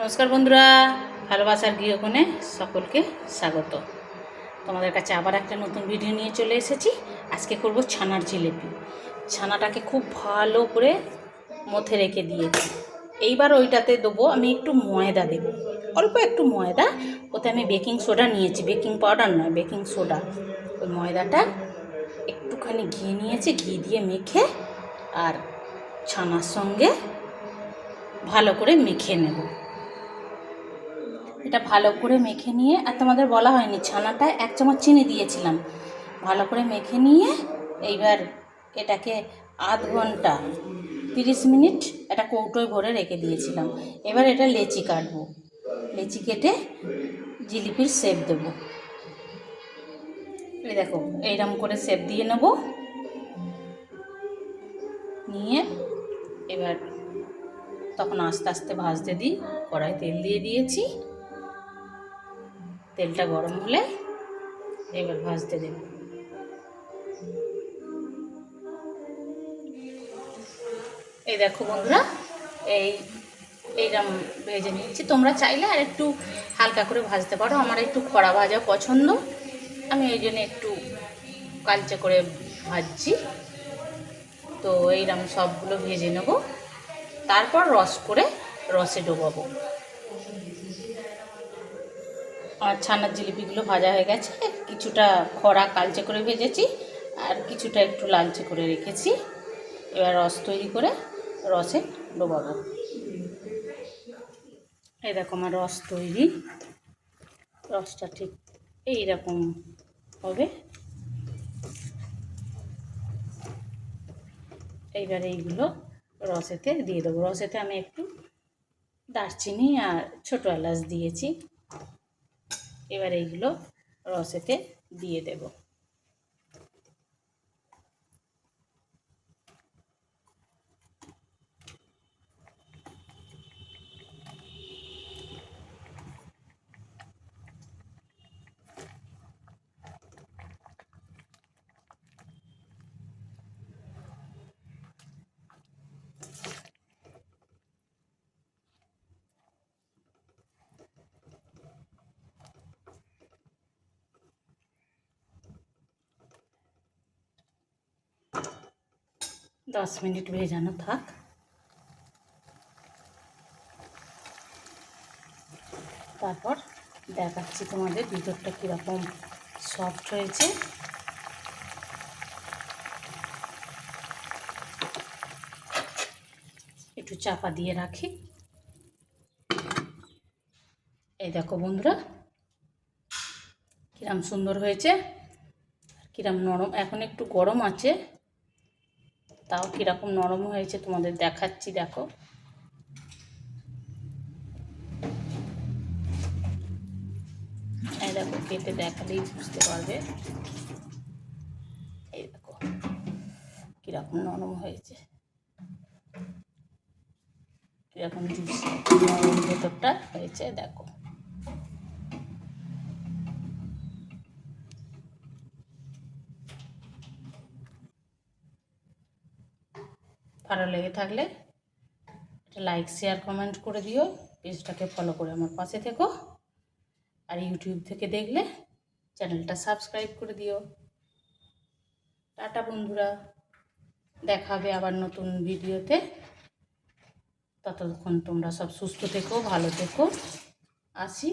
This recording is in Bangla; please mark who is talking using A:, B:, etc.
A: নমস্কার বন্ধুরা, ভালোবাসার গৃহকোণে সকলকে স্বাগত। তোমাদের কাছে আবার একটা নতুন ভিডিও নিয়ে চলে এসেছি। আজকে করব ছানার জিলিপি। ছানাটাকে খুব ভালো করে মথে রেখে দিয়েছি। এইবার ওইটাতে দেবো আমি একটু ময়দা দেবো। অল্প একটু ময়দা, ওতে আমি বেকিং সোডা নিয়েছি। বেকিং পাউডার নয় বেকিং সোডা ওই ময়দাটা একটুখানি ঘি নিয়েছি, ঘি দিয়ে মেখে আর ছানার সঙ্গে ভালো করে মেখে নেব। এটা ভালো করে মেখে নিয়ে, আর তোমাদের বলা হয়নি ছানাটা এক চামচ চিনি দিয়েছিলাম। ভালো করে মেখে নিয়ে, এইবার এটাকে আধ ঘণ্টা, তিরিশ মিনিট এটা কৌটোয় ভরে রেখে দিয়েছিলাম। এবার এটা লেচি কাটবো। লেচি কেটে জিলিপির সেপ দেবো। এই দেখো এইরকম করে সেপ দিয়ে নেব। নিয়ে এবার তখন আস্তে আস্তে ভাজতে দিই কড়াই তেল দিয়ে দিয়েছি। তেলটা গরম হলে এবার ভাজতে দেব। এই দেখো বন্ধুরা, এই এইরকম ভেজে নিচ্ছি। তোমরা চাইলে আর একটু হালকা করে ভাজতে পারো। আমার একটু খরা ভাজা পছন্দ। আমি এই জন্য একটু কালচে করে ভাজছি। তো এইরকম সবগুলো ভেজে নেব। তারপর রস করে রসে ডোবাবো। আমার ছানার জিলিপিগুলো ভাজা হয়ে গেছে। কিছুটা খরা কালচে করে ভেজেছি আর কিছুটা একটু লালচে করে রেখেছি। এবার রস তৈরি করে রসে ডোবাবো। এই দেখো আমার রস তৈরি। রসটা ঠিক এইরকম হবে। এইবার এইগুলো রসেতে দিয়ে দেবো। রসেতে আমি একটু দারচিনি আর ছোটো এলাচ দিয়েছি। এবার এইগুলো রসেতে দিয়ে দেব। দশ মিনিট ভেজানো থাক। তারপর দেখাচ্ছি তোমাদের ভিতরটা কীরকম সফট হয়েছে। একটু চাপা দিয়ে রাখি। এই দেখো বন্ধুরা, কিরম সুন্দর হয়েছে, কিরম নরম, এখন একটু গরম আছে। তাও কীরকম নরম হয়েছে তোমাদের দেখাচ্ছি, দেখো। এই দেখো, কেটে দেখালেই বুঝতে পারবে। এই দেখো, কীরকম নরম হয়েছে। কীরকম জুস নরম ভেতরটা হয়েছে, দেখো। ভালো লেগে থাকলে একটা লাইক শেয়ার কমেন্ট করে দিও। পেজটাকে ফলো করে আমার পাশে থেকো। আর ইউটিউব থেকে দেখলে চ্যানেলটা সাবস্ক্রাইব করে দিও। টাটা বন্ধুরা দেখাবে আবার নতুন ভিডিওতে ততক্ষণ তোমরা সব সুস্থ থেকো, ভালো থেকো। আসি।